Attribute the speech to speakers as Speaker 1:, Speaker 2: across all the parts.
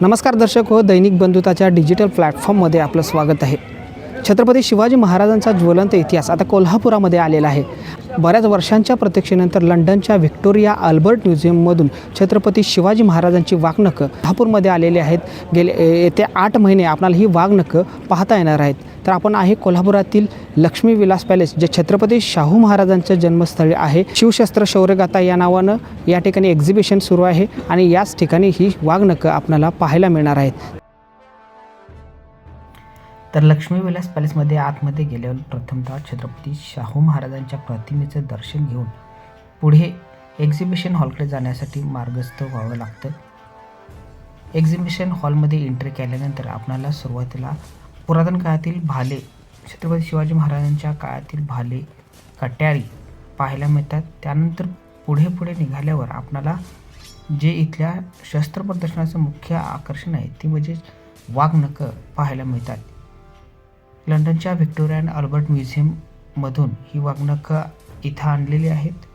Speaker 1: नमस्कार दर्शक हो दैनिक बंधुताच्या डिजिटल प्लॅटफॉर्ममध्ये आपलं स्वागत आहे. छत्रपती शिवाजी महाराजांचा ज्वलंत इतिहास आता कोल्हापुरामध्ये आलेला आहे. बऱ्याच वर्षांच्या प्रतीक्षेनंतर लंडनच्या व्हिक्टोरिया अल्बर्ट म्युझियममधून छत्रपती शिवाजी महाराजांची वाघनकं कोल्हापूरमध्ये आलेली आहेत. गेले ए- येत्या आठ महिने आपणाला ही वाघनकं पाहता येणार आहेत. तर आपण आहे कोल्हापुरातील लक्ष्मी विलास पॅलेस जे छत्रपती शाहू महाराजांचं जन्मस्थळी आहे. शिवशस्त्र शौर्यगाथा या नावानं या ठिकाणी एक्झिबिशन सुरू आहे आणि याच ठिकाणी ही वाघनकं आपल्याला पाहायला मिळणार आहेत. तर लक्ष्मी विलास पॅलेसमध्ये आतमध्ये गेल्यावर प्रथमतः छत्रपती शाहू महाराजांच्या प्रतिमेचं दर्शन घेऊन पुढे एक्झिबिशन हॉलकडे जाण्यासाठी मार्गस्थ व्हावं लागतं. एक्झिबिशन हॉलमध्ये एंट्री केल्यानंतर आपणाला सुरुवातीला पुरातन काळातील भाले छत्रपती शिवाजी महाराजांच्या काळातील भाले कट्यारी पाहायला मिळतात. त्यानंतर पुढे पुढे निघाल्यावर आपणाला जे इथल्या शस्त्र प्रदर्शनाचं मुख्य आकर्षण आहे ते म्हणजे वाघनखं पाहायला मिळतात. लंडनच्या व्हिक्टोरिया अँड अल्बर्ट म्युझियममधून ही वाघनखं इथं आणलेली आहेत.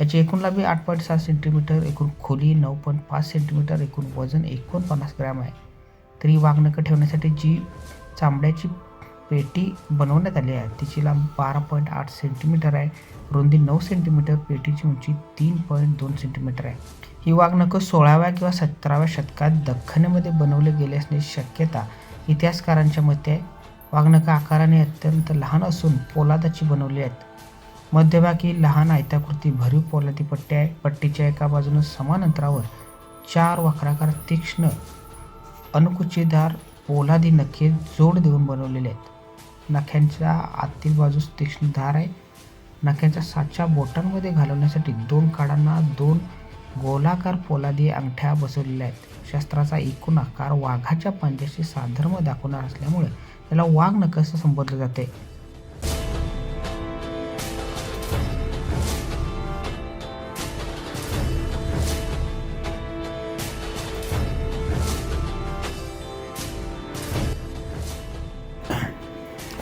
Speaker 1: याची एकूण लांबी आठ पॉईंट सात सेंटीमीटर एकूण खोली नऊ पॉईंट पाच सेंटीमीटर एकूण वजन एकोणपन्नास ग्रॅम आहे. तर ही वाघनखं ठेवण्यासाठी जी चांबड्याची पेटी बनवण्यात आली आहे तिची लांब बारा पॉईंट आठ सेंटीमीटर आहे. रुंदी नऊ सेंटीमीटर पेटीची उंची तीन पॉईंट दोन सेंटीमीटर आहे. ही वाघनखं सोळाव्या किंवा सतराव्या शतकात दख्खनमध्ये बनवले गेले असण्याची शक्यता इतिहासकारांच्या मते आहे. वाघनखं आकाराने अत्यंत लहान असून पोलादाची बनवली आहेत. मध्यभागी लहान आयताकृती भरीव पोलादी पट्टी आहे. पट्टीच्या एका बाजूने समान अंतरावर चार वक्राकार तीक्ष्ण अनुकुचीदार पोलादी नखे जोड देऊन बनवलेले आहेत. नख्यांच्या आतील बाजूस तीक्ष्ण धार आहे. नख्यांच्या साच्या बोटांमध्ये घालवण्यासाठी दोन काडांना दोन गोलाकार पोलादी अंगठ्या बसवलेल्या आहेत. शस्त्राचा एकूण आकार वाघाच्या पंजाशी साधर्म दाखवणार असल्यामुळे याला वाघ असं संबोधलं जाते.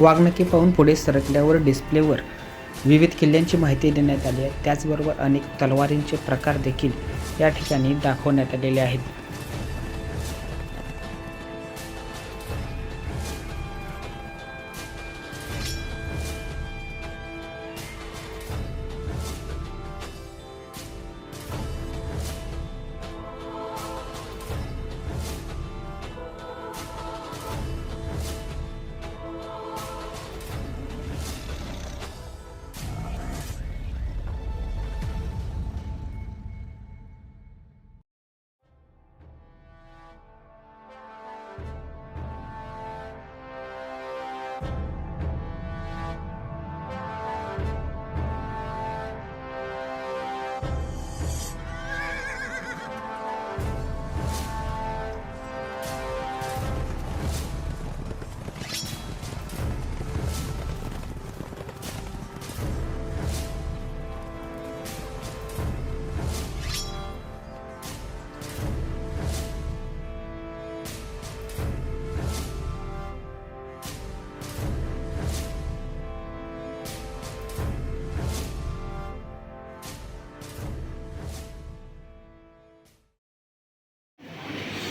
Speaker 1: वाघनखे पाहून पुढे सरकल्यावर डिस्प्लेवर विविध किल्ल्यांची माहिती देण्यात आली आहे. त्याचबरोबर अनेक तलवारींचे प्रकार देखील या ठिकाणी दाखवण्यात आलेले आहेत.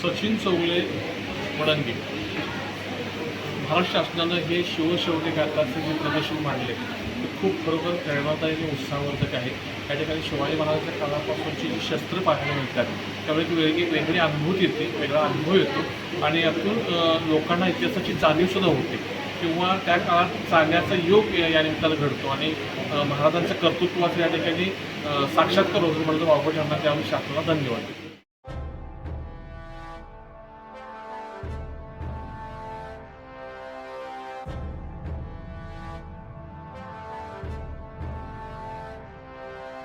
Speaker 2: सचिन चौगले वडंगी. महाराष्ट्र शासनानं हे शिवशौर्य गाथाचे जे प्रदर्शन मांडले ते खूप खरोखर प्रेरणादायी आणि उत्साहवर्धक आहे. त्या ठिकाणी शिवाजी महाराजांच्या काळापासूनची जी शस्त्र पाहायला मिळतात त्यामुळे एक वेगळी वेगळी अनुभूती येते वेगळा अनुभव येतो आणि यातून लोकांना इतिहासाची जाणीवसुद्धा होते. किंवा त्या काळात चालण्याचा योग या निमित्तानं घडतो आणि महाराजांचं कर्तृत्वाचं या ठिकाणी साक्षात्कार होतो म्हणून वापर यांना त्यामुळे शासनाला धन्यवाद.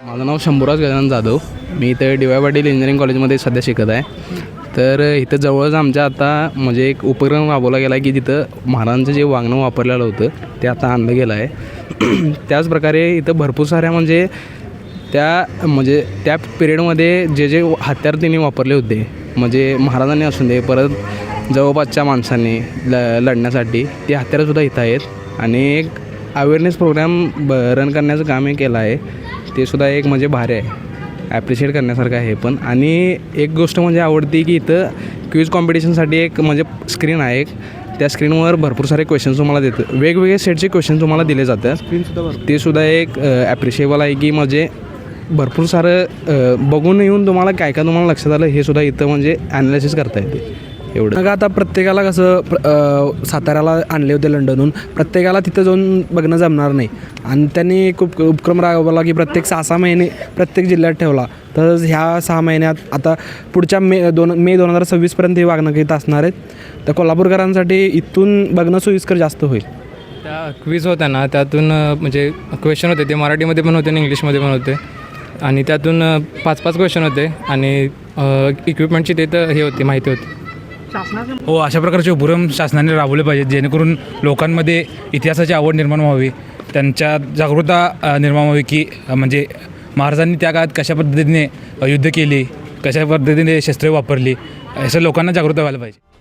Speaker 3: माझं नाव शंभूराज गजानन जाधव. मी इथं डी वाय पाटील इंजिनिअरिंग कॉलेजमध्ये सध्या शिकत आहे. तर इथं जवळच आमच्या आता म्हणजे एक उपक्रम राबवला गेला आहे की तिथं महाराजांचं जे वागणं वापरलेलं होतं ते आता आणलं गेलं आहे. त्याचप्रकारे इथं भरपूर साऱ्या म्हणजे त्या म्हणजे त्या पिरियडमध्ये जे जे हत्यार त्यांनी वापरले होते म्हणजे महाराजांनी असून दे परत जवळपासच्या माणसांनी ल लढण्यासाठी ती हत्यारंसुद्धा इथं आहेत. आणि एक अवेअरनेस प्रोग्राम ब रन करण्याचं काम हे केलं आहे. ते सुद्धा एक म्हणजे भारी आहे. ॲप्रिशिएट करण्यासारखं आहे पण. आणि एक गोष्ट म्हणजे आवडती की इथं क्विज कॉम्पिटिशनसाठी एक म्हणजे स्क्रीन आहे एक. त्या स्क्रीनवर भरपूर सारे क्वेश्चन तुम्हाला देतं वेगवेगळे सेटचे क्वेश्चन तुम्हाला दिले जातात.
Speaker 4: स्क्रीनसुद्धा
Speaker 3: ते सुद्धा एक ॲप्रिशिएबल आहे की म्हणजे भरपूर सारं बघून येऊन तुम्हाला काय काय तुम्हाला लक्षात आलं हे सुद्धा इथं म्हणजे ॲनालिसिस करता येते. एवढं.
Speaker 4: मग आता प्रत्येकाला कसं साताऱ्याला आणले होते लंडनहून. प्रत्येकाला तिथं जाऊन बघणं जमणार नाही. आणि त्यांनी एक उप उपक्रम राबवला की प्रत्येक सहा सहा महिने प्रत्येक जिल्ह्यात ठेवला. तर ह्या सहा महिन्यात आता पुढच्या मे दोन मे दोन हजार सव्वीसपर्यंत ही वागणं असणार आहेत. तर कोल्हापूरकरांसाठी इथून बघणं सोयीस्कर जास्त होईल.
Speaker 5: त्या क्विज होत्या ना त्यातून म्हणजे क्वेश्चन होते ते मराठीमध्ये पण होते आणि इंग्लिशमध्ये पण होते. आणि त्यातून पाच पाच क्वेश्चन होते आणि इक्विपमेंटची ते तर हे होती माहिती होती.
Speaker 6: हो अशा प्रकारचे उपक्रम शासनाने राबवले पाहिजेत जेणेकरून लोकांमध्ये इतिहासाची आवड निर्माण व्हावी त्यांच्या जागरूकता निर्माण व्हावी की म्हणजे महाराजांनी त्या काळात कशा पद्धतीने युद्ध केली कशा पद्धतीने शस्त्रे वापरली असं लोकांना जागृत व्हायला पाहिजे.